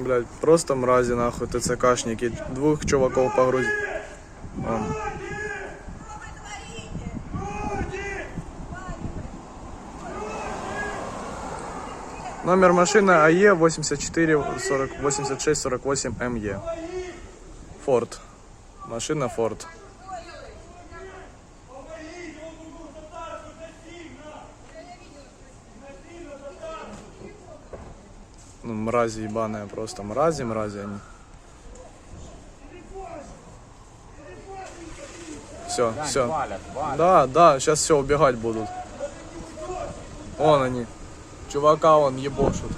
Блять, просто мрази нахуй, ТЦКшники. Двух чуваков погрузили. Вон. Номер машины АЕ 84 40 86 48 МЕ. Форд. Машина Форд. Ну, мрази ебаные просто. Мрази, мрази они. Все, все. Валят, валят. Да, да, сейчас все, убегать будут. Вон они. Чувака он ебошут.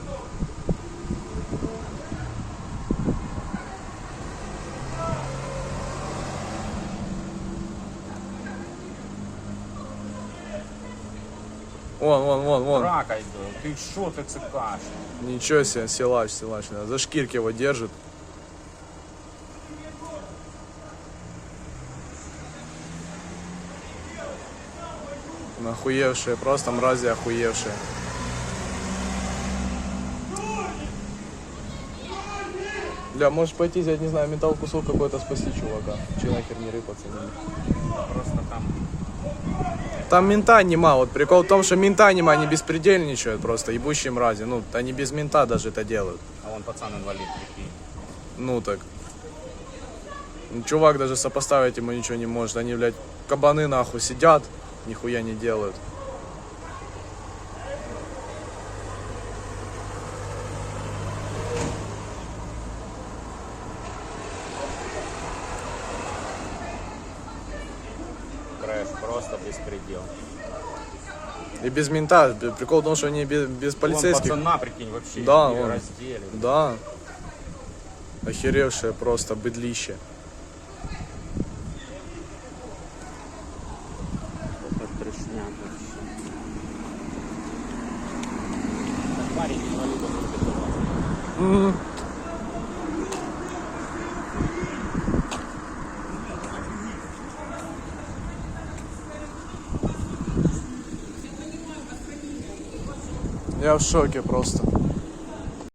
Вон, вон, вон, вон. Драка йде. Ти що ти цикаш? Ничего себе, силач, силач. да. За шкирки его держит. Нахуевшие, просто мрази охуевшие. Бля, можешь пойти взять, не знаю, металл кусок какой-то спасти чувака. Че нахер не рыпаться не Просто там Там мента нема, вот прикол в том, что мента нема, они беспредельничают просто, ебущие мрази. Ну, они без мента даже это делают. а вон пацан інвалід прикинь. Ну так. Чувак даже сопоставить ему ничего не может. Они, блядь, кабаны нахуй сидят, нихуя не делают. Креш, просто безпреділ. И без мента. Прикол в том, что они без, без Вон полицейских. пацана, прикинь, вообще Да, еле вон. роздели. Да. Охеревшее просто быдлище. Это Я в шоке просто.